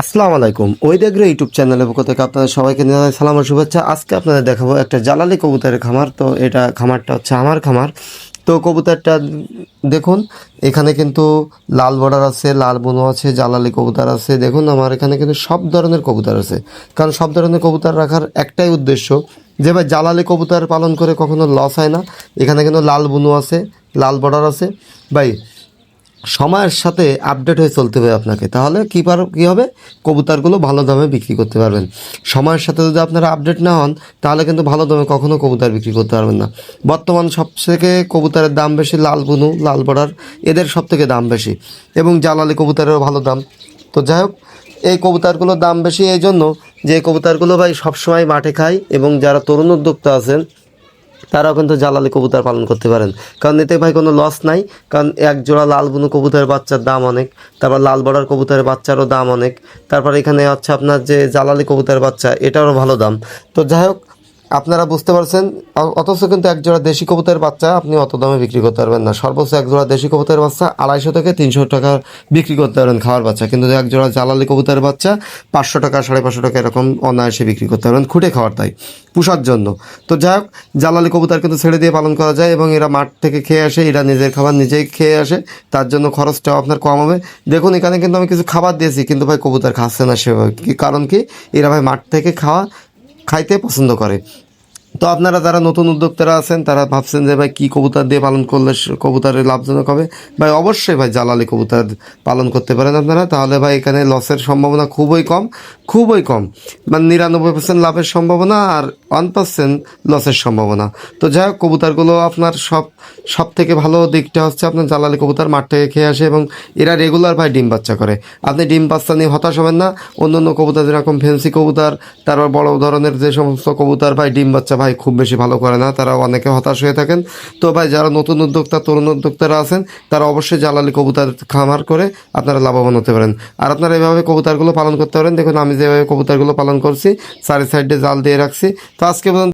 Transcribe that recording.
আসসালামু আলাইকুম। দেখল ইউটিউব চ্যানেলের পক্ষ থেকে আপনাদের সবাইকে জানাই সালাম ও শুভেচ্ছা। আজকে আপনাদের দেখাবো একটা জালালি কবুতরের খামার। তো এটা খামারটা হচ্ছে আমার খামার। তো কবুতরটা দেখুন, এখানে কিন্তু লাল বর্ডার আছে, লাল বনু আছে, জালালি কবুতর আছে। দেখুন, আমার এখানে কিন্তু সব ধরনের কবুতর আছে। কারণ সব ধরনের কবুতর রাখার একটাই উদ্দেশ্য যে ভাই, জালালি কবুতর পালন করে কখনো লস হয় না। এখানে কিন্তু লাল বুনু আছে, লাল বর্ডার আছে। ভাই সময়ের সাথে আপডেট হয়ে চলতে হবে আপনাকে। তাহলে কী পার, কী হবে? কবুতরগুলো ভালো দামে বিক্রি করতে পারবেন। সময়ের সাথে যদি আপনারা আপডেট না হন, তাহলে কিন্তু ভালো দামে কখনো কবুতর বিক্রি করতে পারবেন না। বর্তমান সব থেকে কবুতরের দাম বেশি লাল বুনু লাল বর্ডার এদের সব থেকে দাম বেশি। এবং জালালি কবুতরেরও ভালো দাম। তো যাই হোক, এই কবুতরগুলোর দাম বেশি এই জন্য যে কবুতরগুলো ভাই সবসময় মাঠে খায় এবং যারা তরুণ উদ্যোক্তা আছেন তারাও কিন্তু জালালি কবুতর পালন করতে পারেন। কারণ এতে ভাই কোনো লস নাই। কারণ এক জোড়া লাল বুনু কবুতরের বাচ্চার দাম অনেক। তারপর লাল বর্ডার কবুতরের বাচ্চারও দাম অনেক। তারপর এখানে হচ্ছে আপনার যে জালালি কবুতরের বাচ্চা, এটারও ভালো দাম। তো যাই হোক আপনারা বুঝতে পারছেন অথচ কিন্তু এক জোড়া দেশি কবুতরের বাচ্চা আপনি অত দামে বিক্রি করতে পারবেন না। সর্বোচ্চ এক জোড়া দেশি কবুতরের বাচ্চা আড়াইশো থেকে তিনশো টাকা বিক্রি করতে পারবেন খাওয়ার বাচ্চা। কিন্তু এক জোড়া জালালি কবুতরের বাচ্চা পাঁচশো টাকা, সাড়ে পাঁচশো টাকা এরকম অনায়াসে বিক্রি করতে পারবেন খুঁটে খাওয়ার তাই, পুষার জন্য। তো যাই হোক, জালালি কবুতর কিন্তু ছেড়ে দিয়ে পালন করা যায় এবং এরা মাঠ থেকে খেয়ে আসে, এরা নিজের খাবার নিজেই খেয়ে আসে, তার জন্য খরচটাও আপনার কম হবে। দেখুন, এখানে কিন্তু আমি কিছু খাবার দিয়েছি, কিন্তু ভাই কবুতর খাচ্ছে না সেভাবে। কারণ কি? এরা ভাই মাঠ থেকে খাওয়া খাইতে পছন্দ করে। তো আপনারা যারা নতুন উদ্যোক্তারা আছেন, তারা ভাবছেন যে, ভাই, কী কবুতর দিয়ে পালন করলে কবুতরের লাভজনক হবে? ভাই, অবশ্যই, ভাই, জালালি কবুতর পালন করতে পারেন আপনারা। তাহলে, ভাই, এখানে লসের সম্ভাবনা খুবই কম খুবই কম। মানে নিরানব্বই পার্সেন্ট লাভের সম্ভাবনা আর ওয়ান পার্সেন্ট লসের সম্ভাবনা। তো যাই হোক, কবুতারগুলো আপনার সব সব থেকে ভালো দিকটা হচ্ছে আপনার জালালি কবুতর, মাঠ থেকে খেয়ে আসে এবং এরা রেগুলার ভাই ডিম বাচ্চা করে। আপনি ডিম বাচ্চা নিয়ে হতাশ হবেন না, অন্য অন্য কবুতার যেরকম ফেন্সি কবুতার, তারপর বড় ধরনের যে সমস্ত কবুতার ভাই ডিম বাচ্চা ভাই খুব বেশি ভালো করে না তারা অনেকে হতাশ হয়ে থাকেন। তো ভাই, যারা নতুন উদ্যোক্তা, তরুণ উদ্যোক্তারা আছেন, তারা অবশ্যই জালালি কবুতার খামার করে আপনারা লাভবান হতে পারেন। আর আপনারা এভাবে কবুতারগুলো পালন করতে পারেন, দেখুন আমি যেভাবে কবুতারগুলো পালন করছি, চারি সাইডে জাল দিয়ে রাখছি তো আজকে পর্যন্ত